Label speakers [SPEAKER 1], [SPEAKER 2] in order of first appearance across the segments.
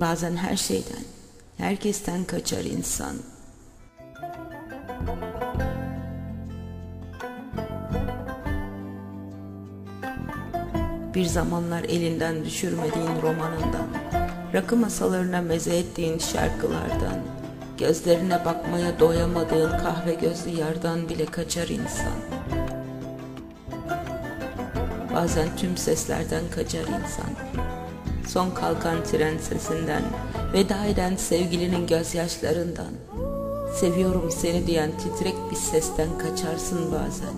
[SPEAKER 1] Bazen her şeyden, herkesten kaçar insan. Bir zamanlar elinden düşürmediğin romanından, rakı masalarına meze ettiğin şarkılardan, gözlerine bakmaya doyamadığın kahve gözlü yardan bile kaçar insan. Bazen tüm seslerden kaçar insan. Son kalkan tren sesinden, veda eden sevgilinin gözyaşlarından, seviyorum seni diyen titrek bir sesten kaçarsın bazen.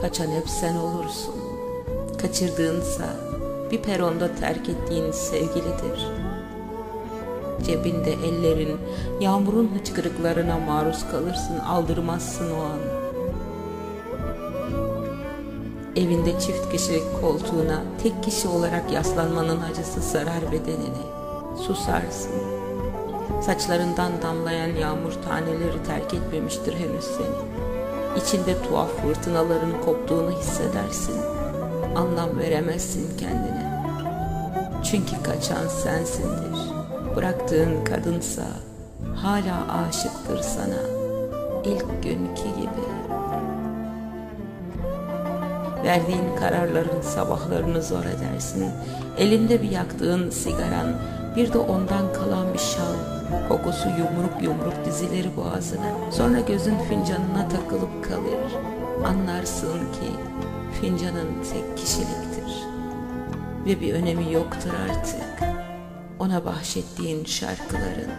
[SPEAKER 1] Kaçan hep sen olursun. Kaçırdığınsa bir peronda terk ettiğin sevgilidir. Cebinde ellerin yağmurun hıçkırıklarına maruz kalırsın aldırmazsın o an. Evinde çift kişilik koltuğuna tek kişi olarak yaslanmanın acısı sarar bedenini. Susarsın. Saçlarından damlayan yağmur taneleri terk etmemiştir henüz seni. İçinde tuhaf fırtınaların koptuğunu hissedersin. Anlam veremezsin kendine. Çünkü kaçan sensindir. Bıraktığın kadınsa hala aşıktır sana. İlk günkü gibi. Verdiğin kararların sabahlarını zor edersin. Elinde bir yaktığın sigaran, bir de ondan kalan bir şal Kokusu yumruk yumruk dizileri boğazına. Sonra gözün fincanına takılıp kalır. Anlarsın ki fincanın tek kişiliktir. Ve bir önemi yoktur artık. Ona bahşettiğin şarkıların.